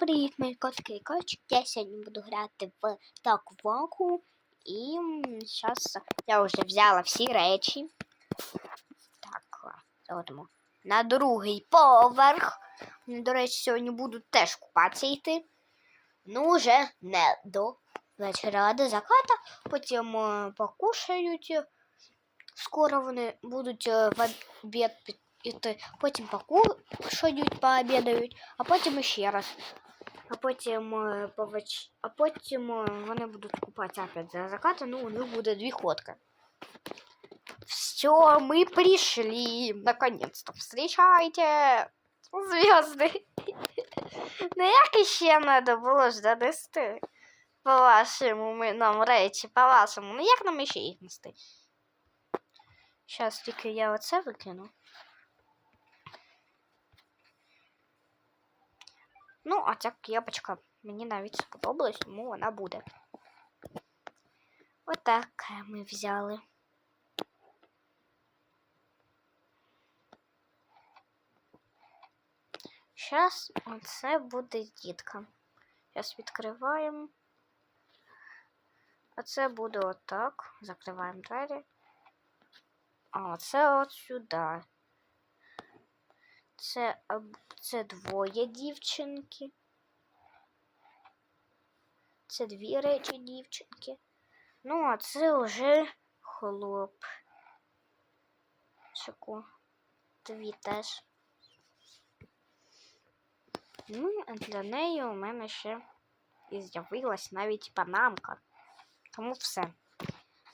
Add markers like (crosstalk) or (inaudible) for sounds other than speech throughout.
Привіт, мої котики і кочки. Я сьогодні буду грати в так-ваку. І зараз я вже взяла всі речі. Так, заходимо на другий поверх. До речі, сьогодні будуть теж купатися йти. Ну, вже не до вечора, до заката. Потім е, покушають. Скоро вони будуть е, в обід піти. Потім покушають, пообідають, а потім ще раз. А потім, е, повеч... а потім е, вони будуть купатися опять за закатом, ну у них буде дві ходки. Все, мы пришли. Наконец-то. Встречайте звезды. (laughs) Ну як іще треба було ж донести? По-вашому ми нам речі, по-вашому. Ну як нам іще їх нести? Зараз тільки я оце викину. Ну, а ця кепочка мені навіть сподобалась, тому вона буде. Отак ми взяли. Зараз оце буде дітка. Зараз відкриваємо. А це буде отак. Закриваємо двері. А це от сюди. Це, це двоє дівчинки. Це дві речі дівчинки. Ну, а це вже хлоп. Шику. Дві теж. Ну, а для неї у мене ще і з'явилась навіть панамка. Тому все.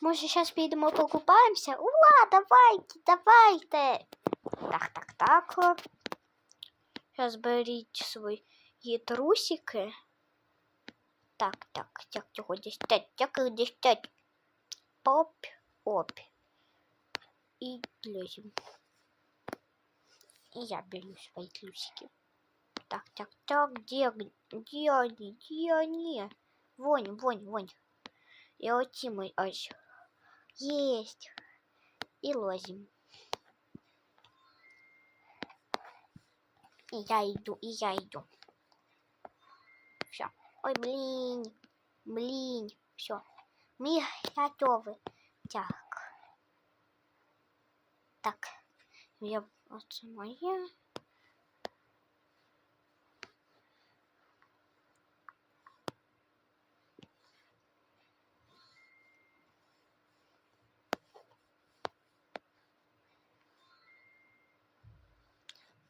Може, зараз підемо покупаємося? Ула, давайте, давайте. Так, так, так. Зараз беріть свої трусики. Так, так, як його дістать, як їх дістать. Поп, оп. І лезем. І я беру свої трусики. Так, так, так, где, где они, где они? Вон, вон, вон. И оті ми ось. Есть. И лозим. И я иду, и я иду. Все. Ой, блин. Блин. Все. Мы готовы. Так. Так. Я вот моя.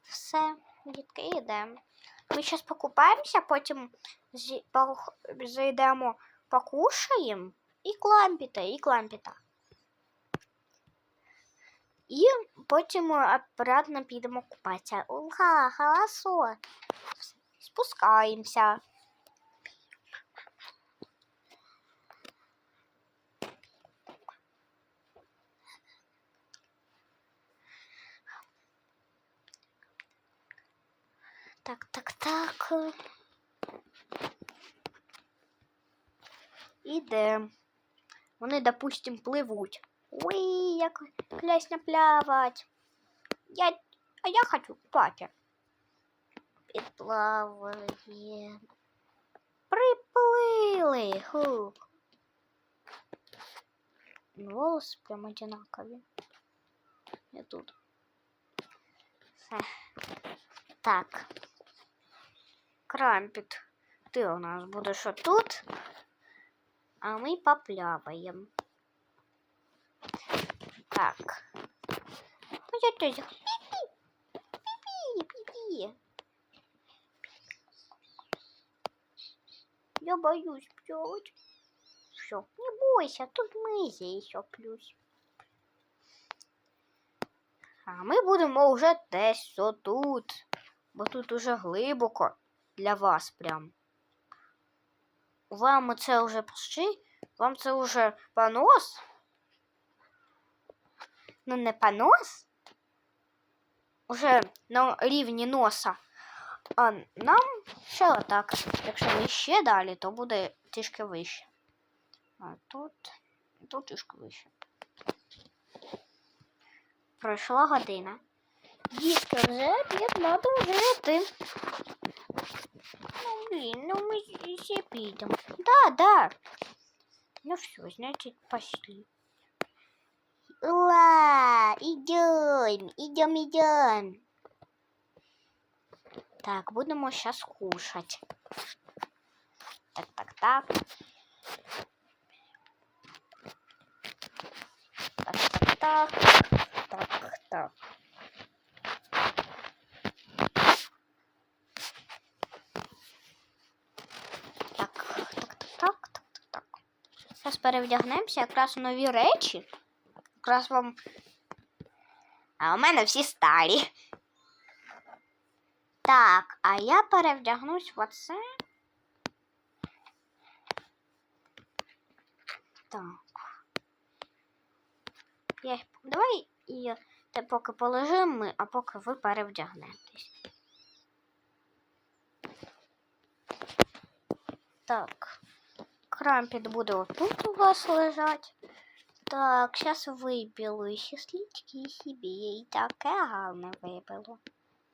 Все, дітки, йдемо. Ми зараз покупаємося, потім зайдемо, покушаємо і клампіта, і клампіта. І потім обратно підемо купатися. Уга, хорошо. Спускаємося. Так, так, так. Ідем. Вони, допустим, пливуть. Ой, як класно плавать. Я, а я хочу купати. Підплаває. Приплили. Хух. Волоси прям одинакові. Я тут. Все. Так. Крампіт, ти у нас будеш отут, а ми поплаваємо. Так. Ну, я теж. Пі-пі. Я боюсь плавать. Все, не бойся, тут ми ще плюс. А ми будемо вже десь отут, бо тут уже глибоко для вас прям. Вам це вже почти? Вам це вже понос? Ну, не понос. Уже на рівні носа. А нам ще отак. Якщо ми ще далі, то буде трішки вище. А тут, тут трішки вище. Пройшла година. Дітки вже обід, треба вже йти. Ну, блин, ну мы все підемо. Да, да. Ну все, значит, пошли. Ура! Идем, идем, идем. Так, будемо сейчас кушать. Так, так. Так, так, так. Так, так. Так, перевдягнемося якраз нові речі. Якраз вам. А у мене всі старі. Так, а я перевдягнусь в оце. Так. Я їх... Давай і те поки полежимо ми, а поки ви перевдягнетесь. Так. Крампет буде отут у вас лежать. Так, зараз вибілу ще слідки собі. І таке гарне вибило.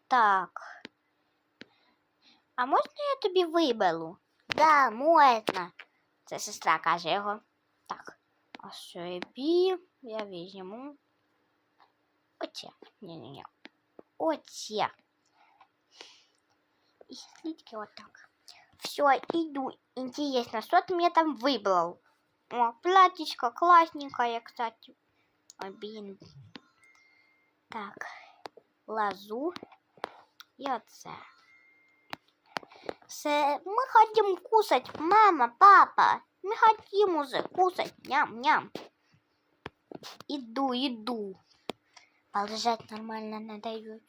Так. А можна я тобі вибилу? Да, можна. Це сестра каже його. Так. А собі я візьму. Оце. Ні-ні-ні. Оце. І слідки отак. Все, иду. Интересно, что ты мне там выбрал? О, платьечко классненькое, кстати. Ой, блин. Так. Лазу. И. Все, мы хотим кусать, мама, папа. Мы хотим уже кусать. Ням-ням. Иду, иду. Полежать нормально дают.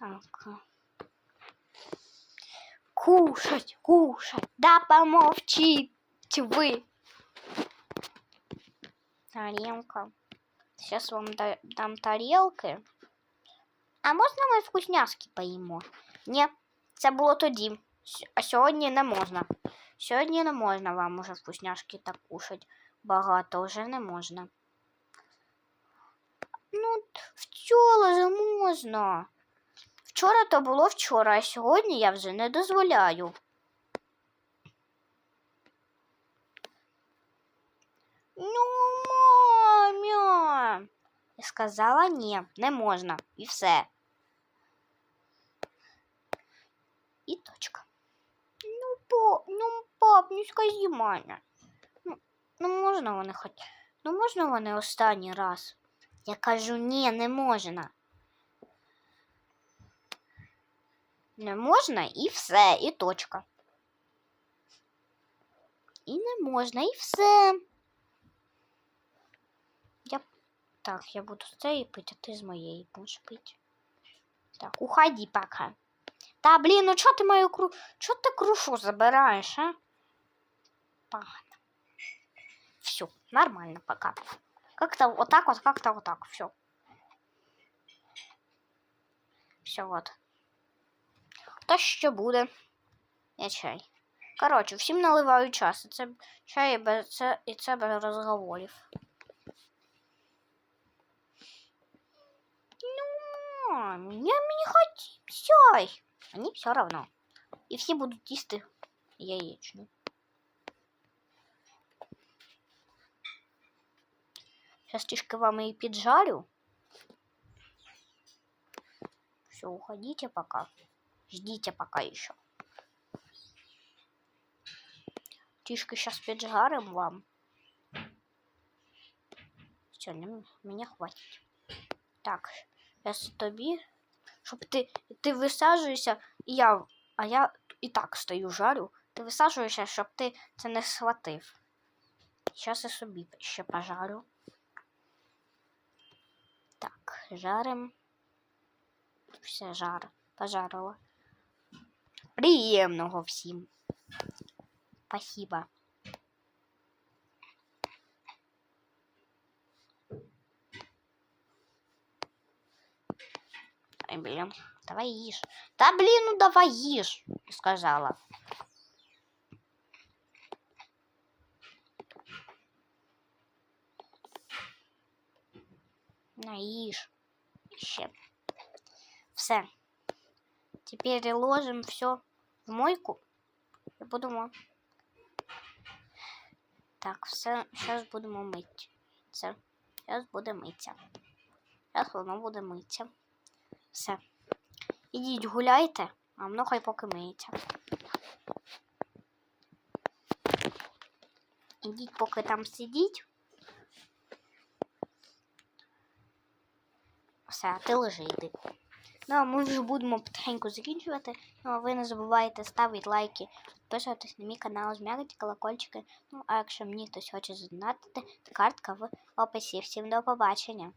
Так. Кушать, кушать. Да помолчите вы. Тарелка. Сейчас вам да- дам тарелки. А можна ми вкусняшки поїмо? Ні, це було тоді. С- А сьогодні не можна. Сьогодні не можна вам уже вкусняшки так кушать. Багато вже не можна. Ну, вчора же можна. Вчора то було вчора, а сьогодні я вже не дозволяю. Ну, мамя. Я сказала ні, не можна. І все. І точка. Ну, по, ну, пап, не скажи мамі. Ну, ну можна вони хоч. Ну можна вони останній раз. Я кажу, ні, не можна. Не можна і все, і точка. І не можна, і все. Я... Так, я буду з цієї пити, а ти з моєї будеш пити. Так, уходи пока. Та, блін, ну чого ти мою кру... Чого ти крушу забираєш, а? Погано. Все, нормально пока. Как-то вот так вот, как-то вот так, все. Все, вот. Та що буде? Я чай. Коротше, всім наливаю час. Це чай і без це, і це без розговорів. Ну, мені хотів чай. Мені все равно. І всі будуть їсти яєчню. Сейчас трішки вам її піджарю. Все, уходите пока. Ждите пока еще. Трішки сейчас піджарим вам. Все, не, мені хватить. Так, зараз тобі, щоб ти, ти висаджуєшся, і я, а я і так стою жарю. Ти висаджуєшся, щоб ти це не схватив. Зараз я собі ще пожарю. Так, жарим. Все жар. Пожарила. Приємного всім. Спасибо. Ай, блин, давай їж. Та блін, ну давай їж, сказала. На їж. Ще. Все. Теперь ложим все в мойку і будемо. Так, все, зараз будемо мити. Це. Зараз буде митися. Зараз воно буде митися. Все. Ідіть гуляйте, а воно хай поки миється. Ідіть, поки там сидіть. Все, а ти лежи йди. Ну, а ми вже будемо потихеньку закінчувати. Ну, а ви не забувайте ставити лайки, підписуватись на мій канал, жмякати колокольчики. Ну, а якщо мені хтось хоче задонатити, то картка в описі. Всім до побачення.